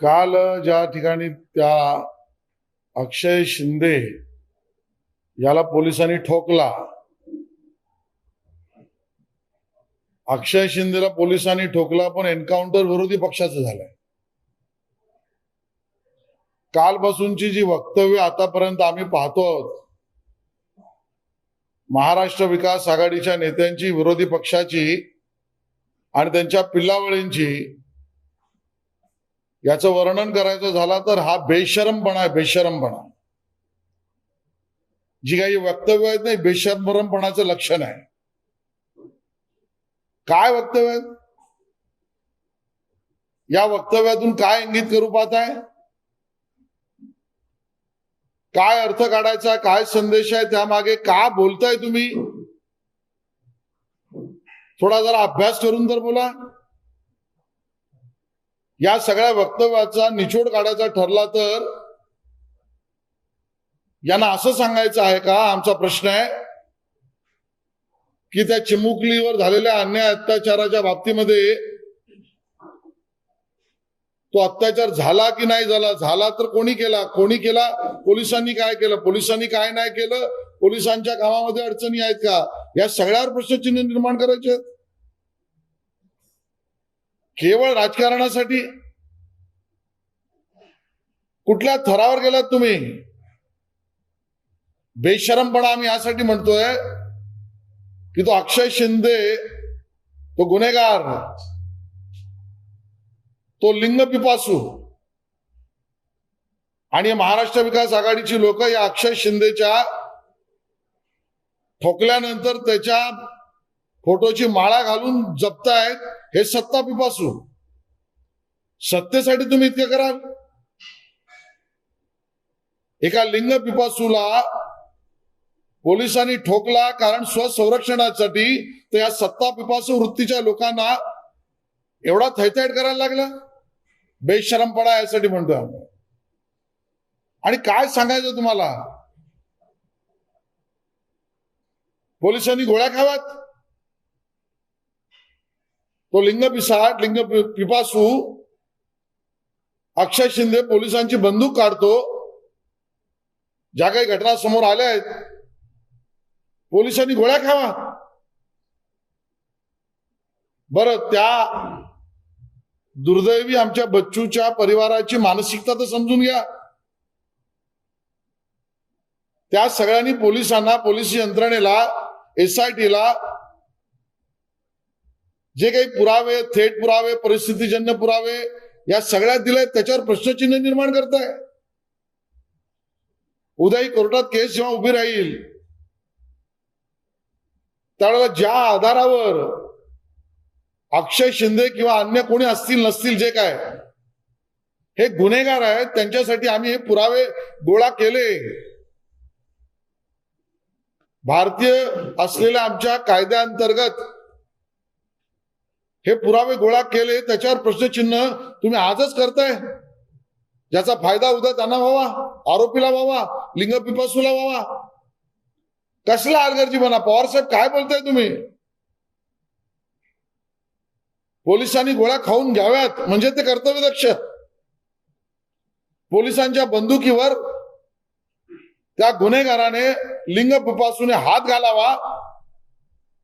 काल ज्या ठिकाणी त्या अक्षय शिंदे याला पोलिसांनी ठोकला अक्षय शिंदेला पोलिसांनी ठोकला पण एन्काउंटर विरोधी पक्षाचं झालंय. कालपासूनची जी वक्तव्य आतापर्यंत आम्ही पाहतो आहोत महाराष्ट्र विकास आघाडीच्या नेत्यांची विरोधी पक्षाची आणि त्यांच्या पिल्लावळींची याचं वर्णन करायचं झाला तर हा बेशरमपणा आहे बेशरमपणा. जी काही वक्तव्य आहेत नाही बेशरमपणाचं लक्षण आहे. काय वक्तव्य आहेत? या वक्तव्यातून काय इंगित करू आहे? काय अर्थ काढायचा काय संदेश आहे त्यामागे का बोलताय तुम्ही? थोडा जरा अभ्यास करून तर बोला. या सगळ्या वक्तव्याचा निचोड काढायचा ठरला तर यांना असं सांगायचं आहे का आमचा प्रश्न आहे की त्या चिमुकलीवर झालेल्या अन्याय अत्याचाराच्या बाबतीमध्ये तो अत्याचार झाला की नाही झाला झाला तर कोणी केला कोणी केला पोलिसांनी काय केलं पोलिसांनी काय नाही केलं पोलिसांच्या कामामध्ये अडचणी आहेत का या सगळ्यावर प्रश्नचिन्ह निर्माण करायचे आहेत? केवळ राजकारणासाठी? कुठल्या थरावर गेलात तुम्ही? बेशरमपणा आम्ही यासाठी म्हणतोय की तो अक्षय शिंदे तो गुन्हेगार तो लिंग पिपासू आणि महाराष्ट्र विकास आघाडीची लोक या अक्षय शिंदेच्या ठोकल्यानंतर त्याच्या फोटोची माळा घालून जपतायत. हे सत्ता पिपासू सत्तेसाठी तुम्ही इतके कराल? एका लिंग पिपासूला पोलिसांनी ठोकला कारण स्वसंरक्षणासाठी तर या सत्ता पिपासू वृत्तीच्या लोकांना एवढा थैथैट करायला लागला? बेशरमपणा यासाठी म्हणतोय आम्ही. आणि काय सांगायचं तुम्हाला? पोलिसांनी गोळ्या खाव्यात? तो लिंग पिसाट लिंग पिपासू अक्षय शिंदे पोलिसांची बंदूक काढतो. ज्या काही घटना समोर आल्या आहेत पोलिसांनी गोळ्या खावा. बर त्या दुर्दैवी आमच्या बच्चूच्या परिवाराची मानसिकता तर समजून घ्या. त्या सगळ्यांनी पोलिसांना पोलीस यंत्रणेला एस आय जे काही पुरावे थेट पुरावे परिस्थितीजन्य पुरावे या सगळ्यात दिले त्याच्यावर प्रश्नचिन्ह निर्माण करताय. उद्याही कोर्टात केस जेव्हा उभी राहील त्यावेळेला ज्या आधारावर अक्षय शिंदे किंवा अन्य कोणी असतील नसतील जे काय हे गुन्हेगार आहेत त्यांच्यासाठी आम्ही हे पुरावे गोळा केले. भारतीय असलेल्या आमच्या कायद्याअंतर्गत हे पुरावे गोळा केले त्याच्यावर प्रश्नचिन्ह तुम्ही आजच करताय. ज्याचा फायदा उद्या त्यांना व्हावा आरोपीला व्हावा लिंग पिपासूला व्हावा. कसला आलगर्जीपणा पवार साहेब काय बोलताय तुम्ही? पोलिसांनी गोळ्या खाऊन घ्याव्यात म्हणजे ते कर्तव्य दक्ष पोलिसांच्या बंदुकीवर त्या गुन्हेगाराने लिंग पिपासूने हात घालावा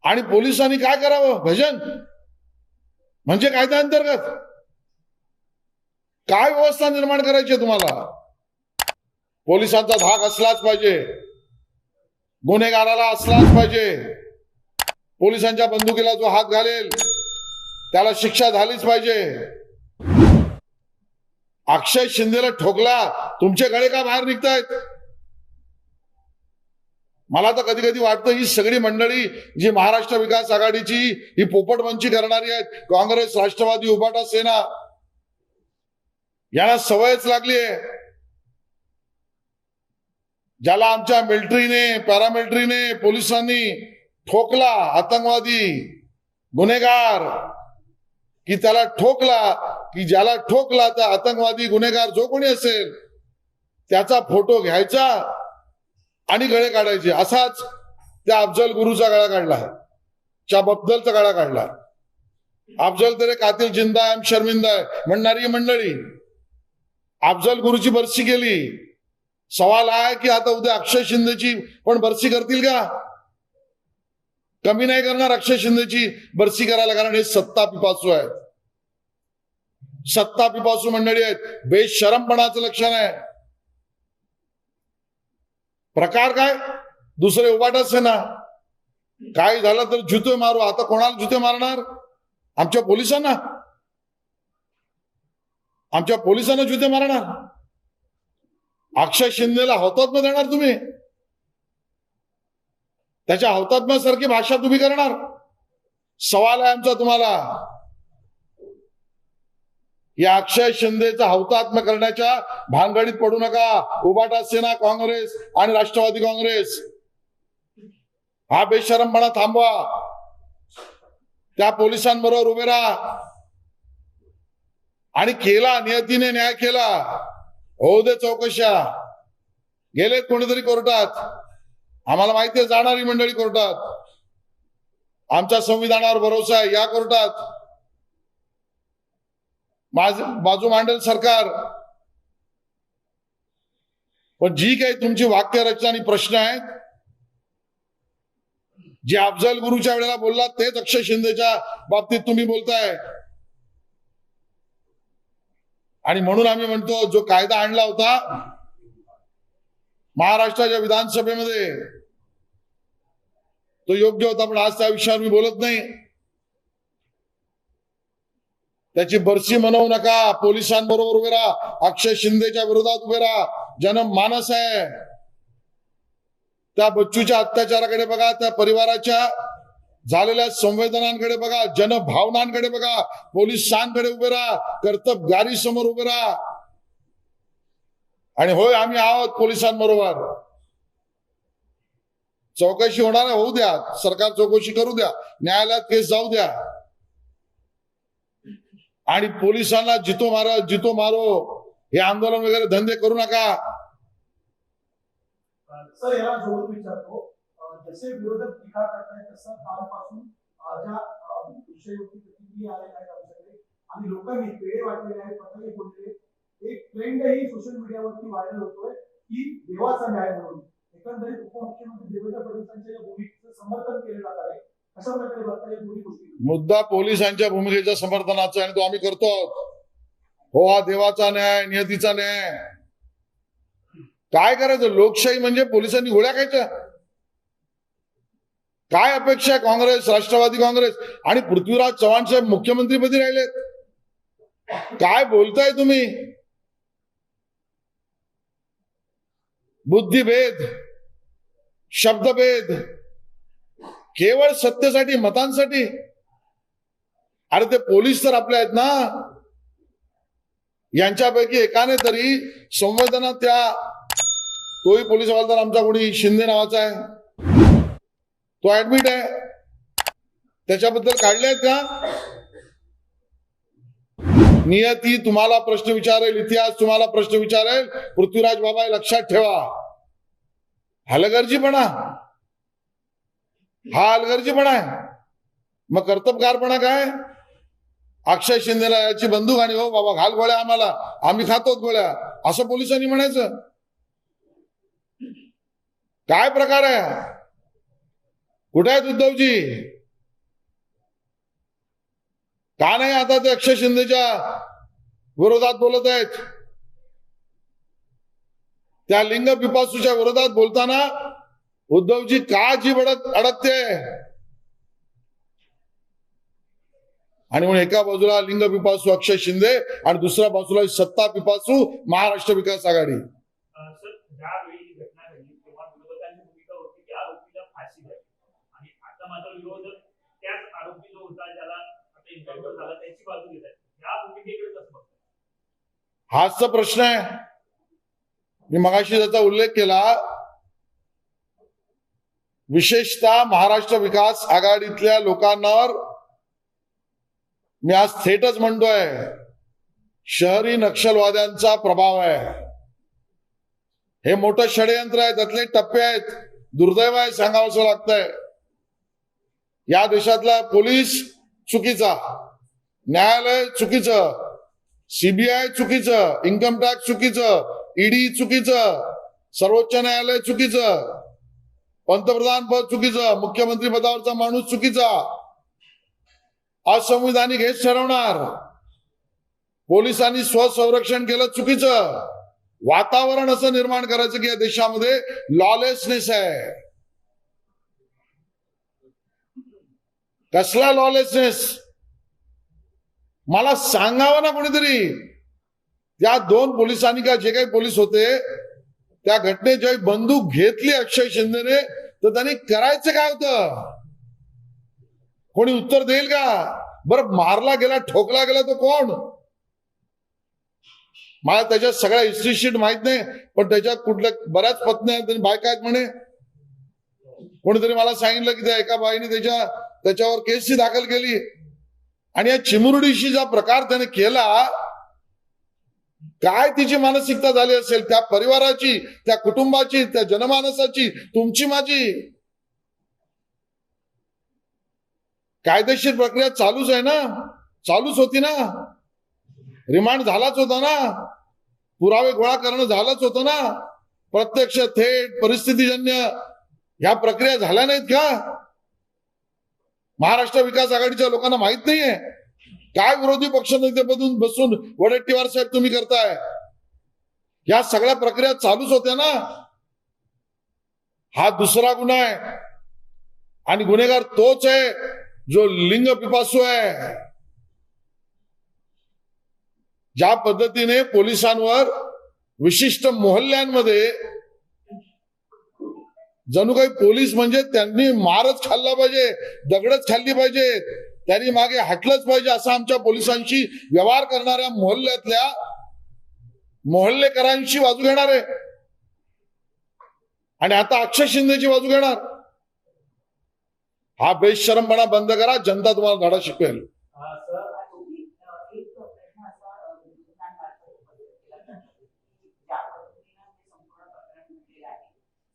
आणि पोलिसांनी काय करावं? भजन. म्हणजे कायद्याअंतर्गत काय व्यवस्था निर्माण करायची तुम्हाला? पोलिसांचा धाक असलाच पाहिजे. गुन्हेगाराला असलाच पाहिजे. पोलिसांच्या बंदुकीला जो हात घालेल त्याला शिक्षा झालीच पाहिजे. अक्षय शिंदेला ठोकला तुमचे गळे का बाहेर निघतायत? मला तर कधी कधी वाटतं ही सगळी मंडळी जी महाराष्ट्र विकास आघाडीची ही पोपटवंची करणारी आहेत काँग्रेस राष्ट्रवादी उभाटा सेना यांना सवयच लागली आहे. ज्याला आमच्या मिलिटरीने पॅरामिलिटरीने पोलिसांनी ठोकला आतंकवादी गुन्हेगार की त्याला ठोकला की ज्याला ठोकला त्या आतंकवादी गुन्हेगार जो कोणी असेल त्याचा फोटो घ्यायचा आणि गळे काढायचे. असाच त्या अफजल गुरुचा गळा काढला. च्या बद्दलचा गळा काढला. अफजल तरी कातील जिंदा आहे शर्मिंदा आहे. म्हणणारी मंडळी अफजल गुरुची बरसी केली. सवाल आहे की आता उद्या अक्षय शिंदेची पण बरसी करतील का? कमी नाही करणार अक्षय शिंदेची बरसी करायला कारण हे सत्ता पिपासू आहेत. सत्ता पिपासू मंडळी आहेत. बेशरमपणाचं लक्षण आहे. प्रकार काय? दुसरे उबाटच आहे ना. काय झालं तर जुते मारू. आता कोणाला जुते मारणार? आमच्या पोलिसांना. आमच्या पोलिसांना जुते मारणार. अक्षय शिंदेला हौतात्म्य देणार तुम्ही. त्याच्या हौतात्म्यासारखी भाषा तुम्ही करणार. सवाल आहे आमचा तुम्हाला. या अक्षय शिंदेचा हौतात्म्य करण्याच्या भानगडीत पडू नका. उबाटा सेना काँग्रेस आणि राष्ट्रवादी काँग्रेस. हा बेशरमपणा थांबवा. त्या पोलिसांबरोबर उभे राहा. आणि केला नियतीने न्याय केला. होऊ दे चौकशा गेलेत कोणीतरी कोर्टात. आम्हाला माहिती आहे जाणारी मंडळी कोर्टात. आमच्या संविधानावर भरोसा आहे. या कोर्टात. माझ बाजू मांडेल सरकार. पण जी काही तुमची वाक्यरचना आणि प्रश्न आहेत जे अफजल गुरुच्या वेळेला बोललात तेच अक्षय शिंदेच्या बाबतीत तुम्ही बोलताय. आणि म्हणून आम्ही म्हणतो जो कायदा आणला होता महाराष्ट्राच्या विधानसभेमध्ये तो योग्य होता पण आज त्या विषयावर मी बोलत नाही. त्याची बरशी म्हणवू नका. पोलिसांबरोबर उभे राहा. अक्षय शिंदेच्या विरोधात उभे राहा. जनमानस आहे. त्या बच्चूच्या अत्याचाराकडे बघा. त्या परिवाराच्या झालेल्या संवेदनांकडे बघा. जनभावनांकडे बघा. पोलिसांकडे उभे राहा. कर्तबगारी समोर उभे राहा. आणि होय आम्ही आहोत पोलिसांबरोबर. चौकशी होणार आहे होऊ द्या. सरकार चौकशी करू द्या. न्यायालयात केस जाऊ द्या. आणि पोलिसांना जितो मारो जितो मारो. हे आंदोलन वगैरे धंदे करू नका. सर याला जोडून विचारतो. जसे विरोधक टीका करतायत तसं कालपासून अं, ज्या अं, विषयवरती प्रतिक्रिया आलेल्या आहेत आमच्याकडे आणि लोकांनी पेढे वाटलेले आहेत पताके फोडलेले एक ट्रेंडही सोशल मीडियावरती व्हायरल होतोय की देवाचा न्याय म्हणून. एकंदरीत उपमुख्यमंत्री देवेंद्र फडणवीसांच्या या भूमिकेचं समर्थन केलं जात आहे. मुद्दा पोलिसांच्या भूमिकेच्या समर्थनाचा आणि तो आम्ही करतो. हो हा देवाचा न्याय नियतीचा न्याय. काय करायचं? लोकशाही म्हणजे पोलिसांनी गोळ्या खायच्या. काय अपेक्षा आहे काँग्रेस राष्ट्रवादी काँग्रेस? आणि पृथ्वीराज चव्हाण साहेब मुख्यमंत्रीपदी राहिलेत. काय बोलताय तुम्ही? बुद्धिभेद शब्दभेद केवळ सत्तेसाठी मतांसाठी? अरे ते पोलीस तर आपले आहेत ना. यांच्यापैकी एकाने तरी संवेदना त्या तोही पोलीस हवालदार आमचा कोणी शिंदे नावाचा आहे. तो ऍडमिट आहे. त्याच्याबद्दल काढले आहेत का? नियती तुम्हाला प्रश्न विचारेल इतिहास तुम्हाला प्रश्न विचारेल पृथ्वीराज बाबा लक्षात ठेवा. हलगर्जीपणा. हा हलगर्जीपणा आहे. मग कर्तबगारपणा काय अक्षय शिंदेला याची बंदूक आणि हो बाबा घाल गोळ्या आम्हाला. आम्ही खातोत गोळ्या. असं पोलिसांनी म्हणायचं. काय प्रकार आहे? कुठे आहेत उद्धवजी? का नाही आता ते अक्षय शिंदेच्या विरोधात बोलत आहेत? त्या लिंग पिपासूच्या विरोधात बोलताना उद्धवजी का जीभ अडत अडकते. आणि म्हणून एका बाजूला लिंग पिपासू अक्षय शिंदे आणि दुसऱ्या बाजूला सत्ता पिपासू महाराष्ट्र विकास आघाडी. हाच प्रश्न आहे. मी मगाशी त्याचा उल्लेख केला विशेषतः महाराष्ट्र विकास आघाडीतल्या लोकांवर मी आज थेटच म्हणतोय शहरी नक्षलवाद्यांचा प्रभाव आहे. हे मोठं षडयंत्र आहे त्यातले टप्पे आहेत. दुर्दैव आहे सांगावंसं लागतंय. या देशातला पोलीस चुकीचा न्यायालय चुकीचं सीबीआय चुकीचं इन्कम टॅक्स चुकीचं ईडी चुकीचं सर्वोच्च न्यायालय चुकीचं पंतप्रधान पद चुकीचं मुख्यमंत्री पदावरचा माणूस चुकीचा. असंविधानिक हेच ठरवणार. पोलिसांनी स्वसंरक्षण केलं चुकीचं. वातावरण असं निर्माण करायचं की या देशामध्ये लॉलेसनेस आहे. कसला लॉलेसनेस मला सांगावं ना कोणीतरी. त्या दोन पोलिसांनी का जे काही पोलीस होते त्या घटनेत बंदूक घेतली अक्षय शिंदेने तर त्यांनी करायचं काय होतं? कोणी उत्तर देईल का? बरं मारला गेला ठोकला गेला तो कोण? मला त्याच्यात सगळ्या हिस्ट्री शीट माहीत नाही पण त्याच्यात कुठल्या बऱ्याच पत्नी आहेत बायका आहेत म्हणे. कोणीतरी मला सांगितलं की त्या एका बाईने त्याच्या त्याच्यावर केसची दाखल केली. आणि या चिमुरडीशी जो प्रकार त्याने केला काय तिची मानसिकता झाली असेल त्या परिवाराची त्या कुटुंबाची त्या जनमानसाची तुमची माझी. कायदेशीर प्रक्रिया चालूच आहे ना? चालूच होती ना? रिमांड झालाच होता ना? पुरावे गोळा करणं झालंच होतं ना? प्रत्यक्ष थेट परिस्थितीजन्य ह्या प्रक्रिया झाल्या नाहीत का? महाराष्ट्र विकास आघाडीच्या लोकांना माहीत नाहीये. काय विरोधी पक्षनेतेपदून बसून वडेट्टीवार साहेब तुम्ही करताय? या सगळ्या प्रक्रिया चालूच होत्या ना? हा दुसरा गुन्हा आहे. आणि गुन्हेगार तोच आहे जो लिंग पिपासू आहे. ज्या पद्धतीने पोलिसांवर विशिष्ट मोहल्ल्यांमध्ये जणू काही पोलीस म्हणजे त्यांनी मारच खाल्ला पाहिजे दगडच खाल्ली पाहिजे त्यांनी मागे हटलंच पाहिजे असं आमच्या पोलिसांशी व्यवहार करणाऱ्या मोहल्ल्यातल्या मोहल्लेकरांशी बाजू घेणार आहे. आणि आता अक्षय शिंदेची बाजू घेणार. हा बेशरमपणा बंद करा जनता तुम्हाला धडा शिकवेल.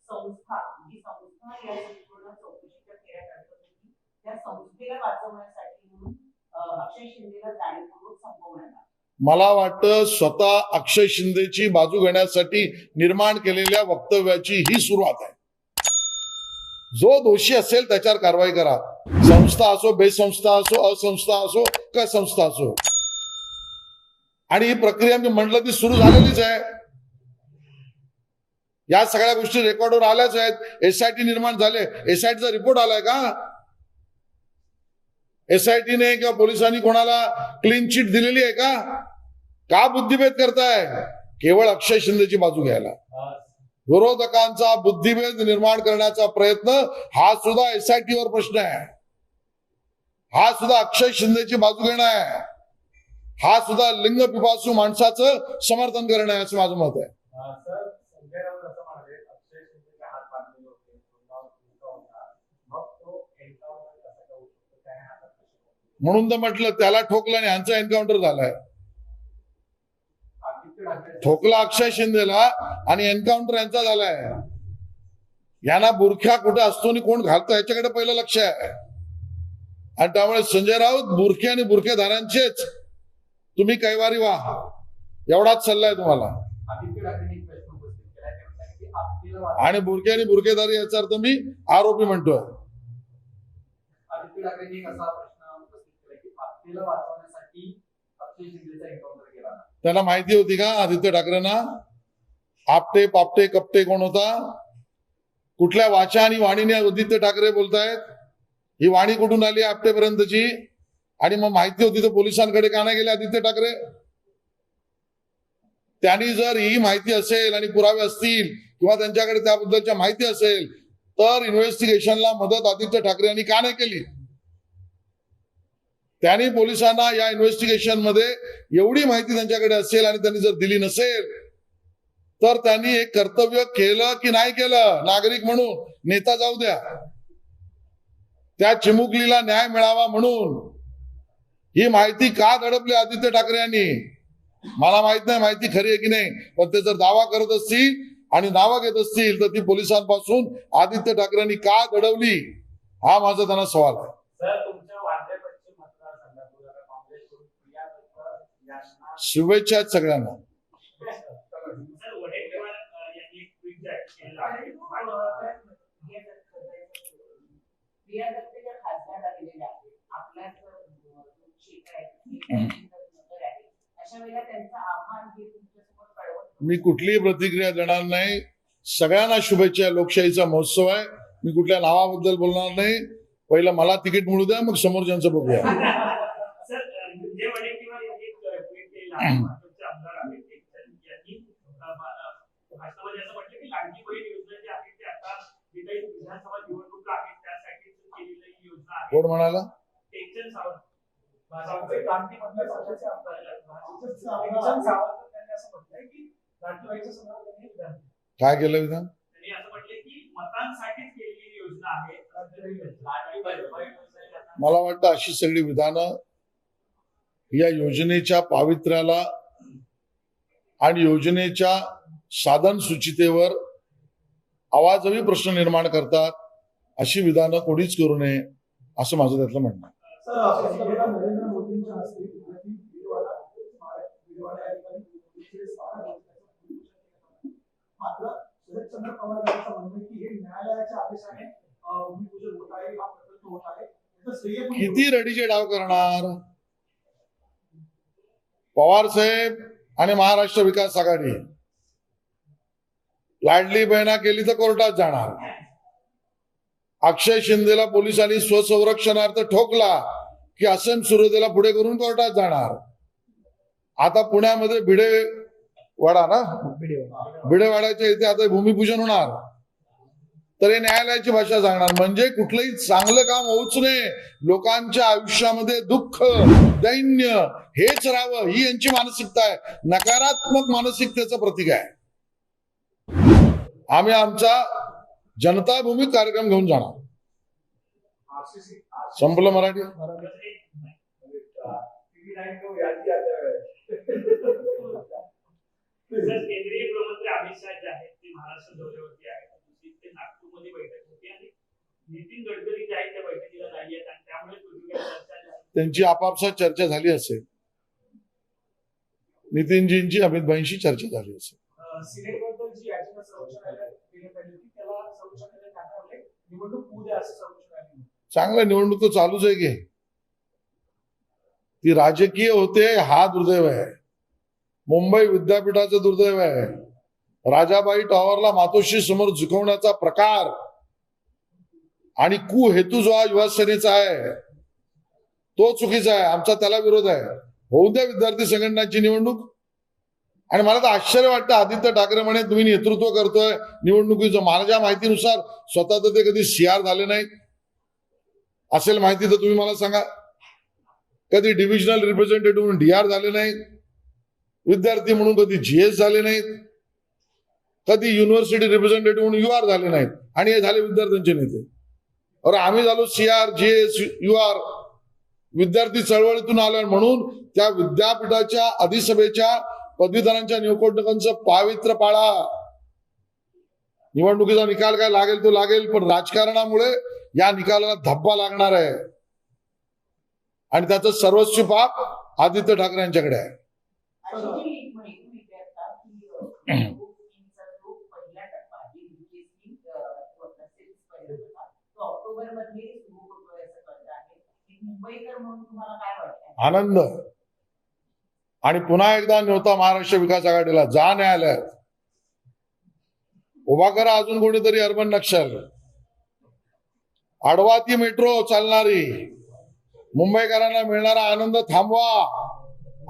संस्था जी संस्था या संपूर्ण चौकशीच्या फेऱ्या काढत होती त्या संस्थेला वाचवण्यासाठी म्हणून अक्षय शिंदेला जाणीवपूर्वक संपवण्यात आलं मला वाटतं स्वतः अक्षय शिंदेची बाजू घेण्यासाठी निर्माण केलेल्या वक्तव्याची ही सुरुवात आहे. जो दोषी असेल त्याच्यावर कारवाई करा. संस्था असो बेसंस्था असो असंस्था असो का संस्था असो. आणि ही प्रक्रिया मी म्हटलं ती सुरू झालेलीच आहे. या सगळ्या गोष्टी रेकॉर्डवर आल्याच आहेत. एसआयटी निर्माण झाले. एसआयटीचा रिपोर्ट आलाय का? एसआयटीने किंवा पोलिसांनी कोणाला क्लीन चिट दिलेली आहे का? का बुद्धिभेद करताय? केवळ अक्षय शिंदेची बाजू घ्यायला. विरोधकांचा बुद्धिभेद निर्माण करण्याचा प्रयत्न हा सुद्धा एसआयटीवर प्रश्न आहे. हा सुद्धा अक्षय शिंदेची बाजू घेणं आहे. हा सुद्धा लिंग पिपासू माणसाचं समर्थन करणं आहे असं माझं मत आहे सर संजय राऊत असं म्हणाले अक्षय शिंदेचे हात बांधलेले होते तोंडावर थुंका होता मग तो एन्काउंटर कसा करू शकतो त्याने हातात कशी पकडले? म्हणून तर म्हटलं त्याला ठोकलं आणि ह्यांचा एन्काउंटर झालाय. ठोकला अक्षय शिंदेला आणि एन्काउंटर यांचा झालाय. यांना बुरख्या कुठे असतो आणि कोण घालतो याच्याकडे पहिलं लक्ष आहे. आणि त्यामुळे संजय राऊत बुरखे आणि बुरखेधारांचेच तुम्ही कैवारी वा एवढाच सल्ला आहे तुम्हाला. आणि बुरखे आणि बुरखेदारी याचा अर्थ मी आरोपी म्हणतोय आदित्य ठाकरेंनी एक असा प्रश्न उपस्थित केला की आपल्याला वाचवण्यासाठी अक्षय शिंदेचा एन्काउंटर केला त्यांना माहिती होती का आदित्य ठाकरेंना? आपटे पापटे कपटे कोण होता? कुठल्या वाचा आणि वाणीने आदित्य ठाकरे बोलतायत? ही वाणी कुठून आली आपटेपर्यंतची? आणि मग माहिती होती तर पोलिसांकडे का नाही गेले आदित्य ठाकरे? त्यांनी जर ही माहिती असेल आणि पुरावे असतील किंवा त्यांच्याकडे त्याबद्दलच्या माहिती असेल तर इन्व्हेस्टिगेशनला मदत आदित्य ठाकरे यांनी का नाही केली? त्यांनी पोलिसांना या इन्व्हेस्टिगेशनमध्ये एवढी माहिती त्यांच्याकडे असेल आणि त्यांनी जर दिली नसेल तर त्यांनी एक कर्तव्य केलं की नाही केलं? नागरिक म्हणून. नेता जाऊ द्या. त्या चिमुकलीला न्याय मिळावा म्हणून. ही माहिती का दडपली आदित्य ठाकरे यांनी? मला माहीत नाही माहिती खरी आहे की नाही पण ते जर दावा करत असतील आणि नावं घेत असतील तर ती पोलिसांपासून आदित्य ठाकरेंनी का दडवली? हा माझा त्यांना सवाल आहे. शुभेच्छा सगळ्यांना मी कुठलीही प्रतिक्रिया देणार नाही. सगळ्यांना शुभेच्छा. लोकशाहीचा महोत्सव आहे. मी कुठल्या नावाबद्दल बोलणार नाही. पहिलं मला तिकीट मिळू द्या मग समोरच्यांचं बघूया. विधान केलं. काय केलं विधान? त्यांनी असं म्हटले की मतांसाठीच केलेली योजना आहे. लाडकी बहीण योजना मला वाटतं अशी सगळी विधानं या योजनेच्या पावित्र्याला आणि योजनेच्या साधन सूचितेवर आवाजवी प्रश्न निर्माण करतात अशी विधानं कोणीच करू नये असं माझं त्यातलं म्हणणं किती रडीचे डाव करणार? पवार साहेब आणि महाराष्ट्र विकास आघाडी. लाडली बहिणा केली तर कोर्टात जाणार. अक्षय शिंदेला पोलिसांनी स्वसंरक्षणार्थ ठोकला की असेम सुरदेला पुढे करून कोर्टात जाणार. आता पुण्यामध्ये भिडे वाडा ना? भिडेवाड्याच्या इथे आता भूमिपूजन होणार. तर हे न्यायालयाची भाषा सांगणार. म्हणजे कुठलंही चांगलं काम होऊच नये. लोकांच्या आयुष्यामध्ये दुःख दैन्य हेच राहावं ही यांची मानसिकता आहे. नकारात्मक मानसिकतेचं प्रतीक आहे. आम्ही आमचा जनता भूमी कार्यक्रम घेऊन जाणार. संपलं मराठी? केंद्रीय गृहमंत्री अमित शाह जे आहेत ते महाराष्ट्र दौऱ्यावरती आहेत दुसरी ते नागपूरमध्ये बैठक होती आणि नितीन गडकरी जे आहेत त्या बैठकीला नाही आहेत आणि त्यामुळे वेगवेगळ्या चर्चा ज्या आहेत, त्यांची आपापसात चर्चा झाली असेल. नितीनजींची अमित भाईंशी चर्चा झाली असेल. चांगलं निवडणूक तर चालूच आहे की. ती राजकीय होते हा दुर्दैव आहे. मुंबई विद्यापीठाचं दुर्दैव आहे. राजाबाई टॉवरला मातोश्री समोर झुकवण्याचा प्रकार आणि कु हेतू जो हा युवा सेनेचा आहे तो चुकीचा आहे आमचा त्याला विरोध आहे. होऊ द्या विद्यार्थी संघटनांची निवडणूक. आणि मला तर आश्चर्य वाटतं आदित्य ठाकरे म्हणे तुम्ही नेतृत्व करतोय निवडणुकीचं. माझ्या माहितीनुसार स्वतः तर ते कधी सीआर झाले नाहीत. असेल माहिती तर तुम्ही मला सांगा. कधी डिव्हिजनल रिप्रेझेंटेटिव्ह म्हणून डीआर झाले नाहीत. विद्यार्थी म्हणून कधी जीएस झाले नाहीत. कधी युनिव्हर्सिटी रिप्रेझेंटेटिव्ह म्हणून युआर झाले नाहीत. आणि हे झाले विद्यार्थ्यांचे नेते. अरे आम्ही झालो C R G S U you're विद्यार्थी चळवळीतून आलो म्हणून त्या विद्यापीठाच्या अधिसभेच्या पदवीधरांच्या निवडणुकांचं पावित्र्य पाळा. निवडणुकीचा निकाल काय लागेल तो लागेल पण राजकारणामुळे या निकालाला धब्बा लागणार आहे. आणि त्याचं सर्वस्व पाप आदित्य ठाकरे यांच्याकडे आहे अशी जी एक माहिती मिळते आता की अ, निवडणूक स्कीमचा जो पहिला टप्पा आहे म्हणजे स्कीम सेल्स पहिला टप्पा तो ऑक्टोबरमध्ये सुरू होतोय असं कळत आहे एक मुंबईकर म्हणून तुम्हाला काय वाटतंय आनंद. आणि पुन्हा एकदा न्योता महाराष्ट्र विकास आघाडीला. जा न्यायालयात. उभा करा अजून कोणीतरी अर्बन नक्षल. आडवा ती मेट्रो चालणारी. मुंबईकरांना मिळणारा आनंद थांबवा.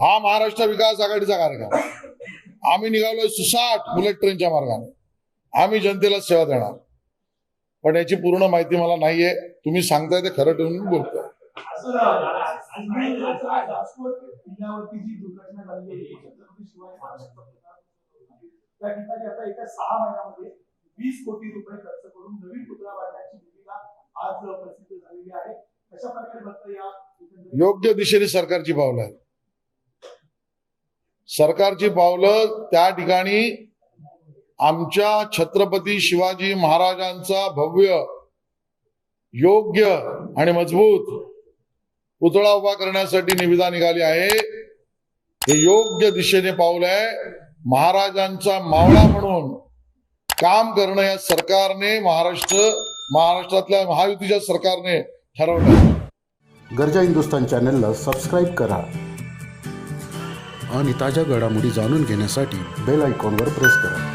हा महाराष्ट्र विकास आघाडीचा कार्यक्रम. आम्ही निघालोय सुसाट बुलेट ट्रेनच्या मार्गाने. आम्ही जनतेला सेवा देणार. पण याची पूर्ण माहिती मला नाहीये. तुम्ही सांगताय ते खरं ठेवून बोलतोय. किल्ल्यावरती जी दुर्घटना झाली छत्रपती शिवाजी त्या ठिकाणी आता एका सहा महिन्यामध्ये वीस कोटी रुपये खर्च करून नवीन पुतळा बांधण्याची भूमिका आज प्रसिद्ध झालेली आहे. कशा प्रकारे बघता या योग्य दिशेने सरकारची पावलं आहेत. सरकारची पावलं त्या ठिकाणी आमच्या छत्रपती शिवाजी महाराजांचा भव्य योग्य आणि मजबूत पुतळा उभा करण्यासाठी निविदा निघाली आहे. हे योग्य दिशेने पाऊल आहे महाराजांचा मावळा म्हणून काम करणं या सरकारने महाराष्ट्र महाराष्ट्रातल्या महायुतीच्या सरकारने ठरवलं. गरजा हिंदुस्तान चॅनलला सबस्क्राईब करा आणि ताज्या घडामोडी जाणून घेण्यासाठी बेल आयकॉनवर प्रेस करा.